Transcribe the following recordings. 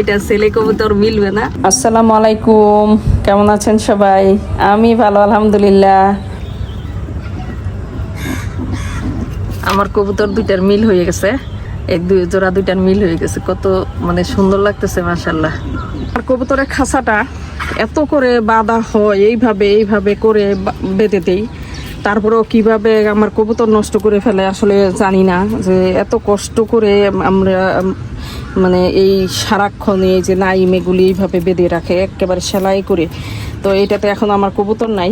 এটা ছেলে কবুতর মিলবে না। আসসালামু আলাইকুম কেমন আছেন সবাই? আমি ভালো আলহামদুলিল্লাহ। আমার কবুতর দুইটার মিল হয়ে গেছে। এক দুই জোড়া দুইটার মিল হয়ে গেছে। কত মানে সুন্দর লাগতেছে মাশাল্লাহ আর কবুতরের খাঁচাটা এত করে বাঁধা হয় এইভাবে এইভাবে করে বেঁধে দেই। তারপরেও কীভাবে আমার কবুতর নষ্ট করে ফেলে আসলে জানি না। যে এত কষ্ট করে আমরা মানে এই সারাক্ষণ এই যে নাইম এগুলি এইভাবে বেঁধে রাখে, একেবারে সেলাই করে। তো এইটাতে এখন আমার কবুতর নাই।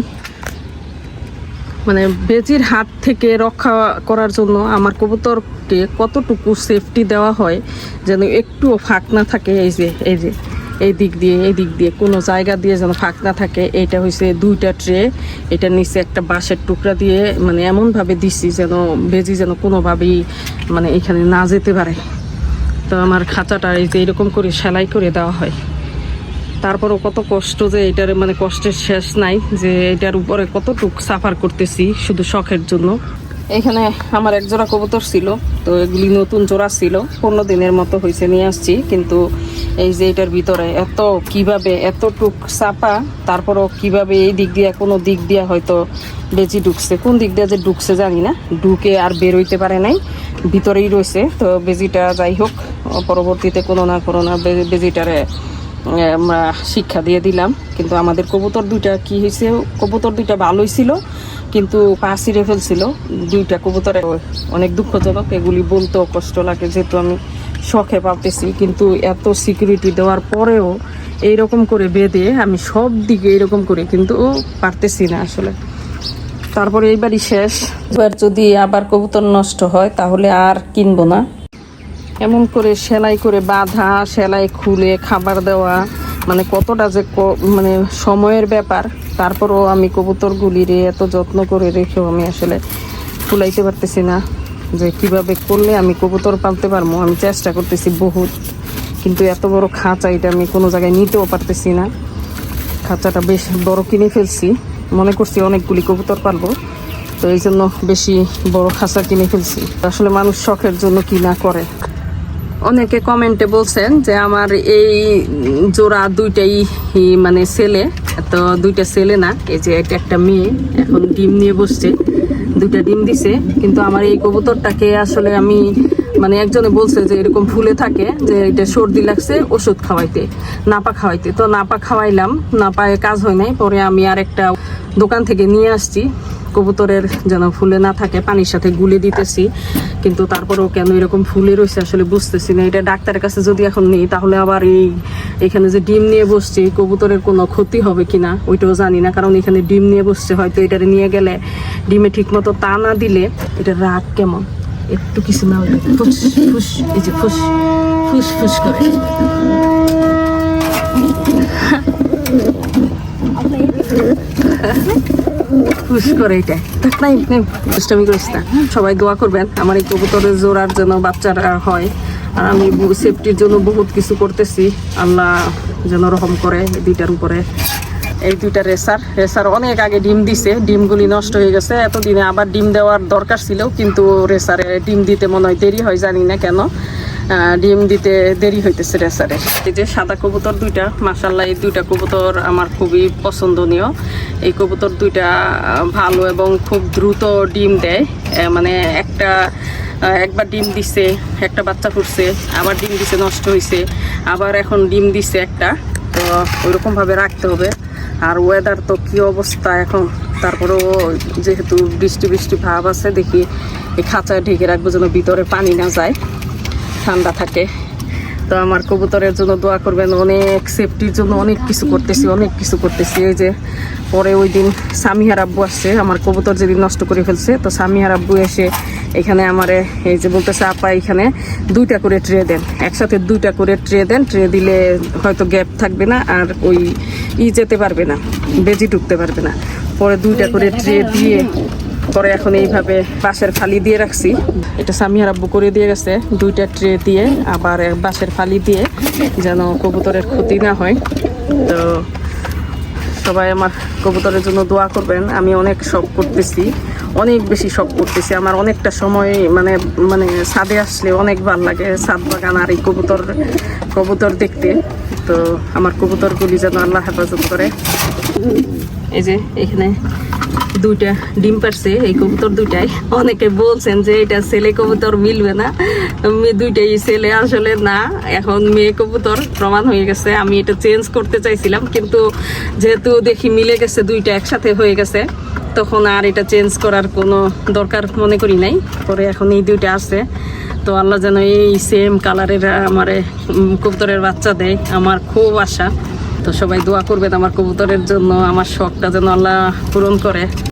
মানে বেজির হাত থেকে রক্ষা করার জন্য আমার কবুতরকে কতটুকু সেফটি দেওয়া হয়, যেন একটুও ফাঁক না থাকে, এই যে এই যে, এই দিক দিয়ে, এই দিক দিয়ে, কোনো জায়গা দিয়ে যেন ফাঁক না থাকে। এইটা হয়েছে দুইটা ট্রে এটা নিচে একটা বাঁশের টুকরা দিয়ে মানে এমনভাবে দিছি যেন বেজি যেন কোনোভাবেই মানে এখানে না যেতে পারে। তো আমার খাঁচাটা এই যে এরকম করে সেলাই করে দেওয়া হয়। তারপরও কত কষ্ট যে এটার মানে কষ্টের শেষ নাই, যে এটার উপরে কতটুক সাফার করতেছি শুধু শখের জন্য। এখানে আমার এক জোড়া কবুতর ছিল, তো এগুলি নতুন জোড়া ছিল, পনেরো দিনের মতো হয়েছে নিয়ে আসছি। কিন্তু এই যে এটার ভিতরে এত কীভাবে এতটুক চাপা, তারপরও কীভাবে এই দিক দিয়ে, কোনো দিক দিয়ে হয়তো বেজি ঢুকছে। কোন দিক দিয়ে যে ঢুকছে জানি না, ঢুকে আর বেরোইতে পারে নাই। ভিতরেই রয়েছে। তো বেজিটা যাই হোক, পরবর্তীতে কোনো না কোনো না বেজিটারে আমরা শিক্ষা দিয়ে দিলাম। কিন্তু আমাদের কবুতর দুইটা কি হয়েছে? কবুতর দুইটা ভালোই ছিল, কিন্তু পা ছিঁড়ে ফেলছিল দুইটা কবুতরে অনেক দুঃখজনক, এগুলি বলতেও কষ্ট লাগে যেহেতু আমি শখে পাবতেছি কিন্তু এত সিকিউরিটি দেওয়ার পরেও এইরকম করে বেঁধে আমি সব দিকে এরকম করে কিন্তু পারতেছি না আসলে। তারপরে এইবারই শেষ। এবার যদি আবার কবুতর নষ্ট হয় তাহলে আর কিনবো না। এমন করে সেলাই করে বাঁধা সেলাই খুলে খাবার দেওয়া মানে কতটা যে ক- মানে সময়ের ব্যাপার তারপরও আমি কবুতরগুলিরে এত যত্ন করে রেখেও আমি আসলে ফুলাইতে পারতেছি না যে কীভাবে করলে আমি কবুতর পালতে পারব। আমি চেষ্টা করতেছি বহুত কিন্তু এত বড় খাঁচা এটা আমি কোনো জায়গায় নিতেও পারতেছি না। খাঁচাটা বেশ বড় কিনে ফেলছি। মনে করছি অনেকগুলি কবুতর পালবো। তো এই জন্য বেশি বড় খাঁচা কিনে ফেলছি। আসলে মানুষ শখের জন্য কি না করে। অনেকে কমেন্টে বলছেন যে আমার এই জোড়া দুইটাই মানে ছেলে, তো দুইটা ছেলে না, এই যে এটা একটা মেয়ে, এখন ডিম নিয়ে বসছে, দুইটা ডিম দিছে, কিন্তু আমার এই কবুতরটাকে আসলে আমি মানে একজনে বলছে যে এরকম ফুলে থাকে যে এটা সর্দি লাগছে, ওষুধ খাওয়াইতে, নাপা খাওয়াইতে। তো নাপা খাওয়াইলাম, নাপায়ে কাজ হয় নাই, পরে আমি আর একটা দোকান থেকে নিয়ে আসছি। কবুতরের যেন ফুলে না থাকে, পানির সাথে গুলে দিতেছি, কিন্তু তারপরেও কেন এরকম ফুলে রয়েছে আসলে বুঝতেছি না। এটা ডাক্তারের কাছে যদি এখন নেই, তাহলে আবার এই, এখানে যে ডিম নিয়ে বসছে, কবুতরের কোনো ক্ষতি হবে কিনা, ওইটাও জানি না। কারণ এখানে ডিম নিয়ে বসছে, হয়তো এটারে নিয়ে গেলে ডিমে ঠিক মতো তা না দিলে এটা রাগ কেমন? একটু কিছু না হলে ফুস ফুস, এই যে ফুস ফুস ফুস করে। খুশ করে এটা। নাই দুষ্টামি করিস না। সবাই দোয়া করবেন, আমার এই কবুতরের জোড়ার যেন বাচ্চারা হয়। আর আমি সেফটির জন্য বহুত কিছু করতেছি। আল্লাহ যেন রহম করে দুইটার উপরে। এই দুইটা রেসার। রেসার অনেক আগে ডিম দিছে, ডিমগুলি নষ্ট হয়ে গেছে। এতদিনে আবার ডিম দেওয়ার দরকার ছিল, কিন্তু রেসারে ডিম দিতে মনে হয় দেরি হয়, জানি না কেন। ডিম দিতে দেরি হইতেছে রেসারে। এই যে সাদা কবুতর দুইটা মাসাল্লাহ এই দুইটা কবুতর আমার খুবই পছন্দনীয়। এই কবুতর দুইটা ভালো এবং খুব দ্রুত ডিম দেয়। মানে একটা একবার ডিম দিছে, একটা বাচ্চা ফুটছে আবার ডিম দিছে, নষ্ট হয়েছে আবার এখন ডিম দিছে একটা। তো ওইরকমভাবে রাখতে হবে। আর ওয়েদার তো কি অবস্থা এখন? তারপরেও যেহেতু বৃষ্টি বৃষ্টি ভাব আছে, দেখি এই খাঁচায় ঢেকে রাখব যেন ভিতরে পানি না যায়, ঠান্ডা থাকে। তো আমার কবুতরের জন্য দোয়া করবেন, অনেক সেফটির জন্য অনেক কিছু করতেছি, অনেক কিছু করতেছি। এই যে পরে ওই দিন স্বামী সামিহার আব্বু আসছে, আমার কবুতর যেদিন নষ্ট করে ফেলছে, তো স্বামী সামিহার আব্বু এসে এখানে আমারে, এই যে বলতেছে, আপা, এখানে দুইটা করে ট্রে দেন। একসাথে দুইটা করে ট্রে দেন। ট্রে দিলে হয়তো গ্যাপ থাকবে না আর ওই ই যেতে পারবে না, বেজি ঢুকতে পারবে না। পরে দুইটা করে ট্রে দিয়ে, পরে এখন এইভাবে বাঁশের ফালি দিয়ে রাখছি। এটা সামিয়ার আব্বু করে দিয়ে গেছে, দুইটা ট্রে দিয়ে, আবার বাঁশের ফালি দিয়ে যেন কবুতরের ক্ষতি না হয়। তো সবাই আমার কবুতরের জন্য দোয়া করবেন। আমি অনেক শখ করতেছি। অনেক বেশি শখ করতেছি। আমার অনেকটা সময় মানে মানে ছাদে আসলে অনেক ভালো লাগে, ছাদ বাগান আর এই কবুতর কবুতর দেখতে। তো আমার কবুতরগুলি যেন আল্লাহ হেফাজত করে। এই যে এখানে দুইটা ডিম পারছে, এই কবুতর দুইটাই। অনেকে বলছেন যে এটা ছেলে কবুতর মিলবে না। মেয়ে দুইটাই ছেলে, আসলে না। এখন মেয়ে কবুতর প্রমাণ হয়ে গেছে। আমি এটা চেঞ্জ করতে চাইছিলাম, কিন্তু যেহেতু দেখি মিলে গেছে দুইটা একসাথে হয়ে গেছে। তখন আর এটা চেঞ্জ করার কোনো দরকার মনে করি নাই। পরে এখন এই দুইটা আছে। তো আল্লাহ যেন এই সেম কালারের আমার কবুতরের বাচ্চা দেয়, আমার খুব আশা। তো সবাই দোয়া করবেন আমার কবুতরের জন্য, আমার শখটা যেন আল্লাহ পূরণ করে।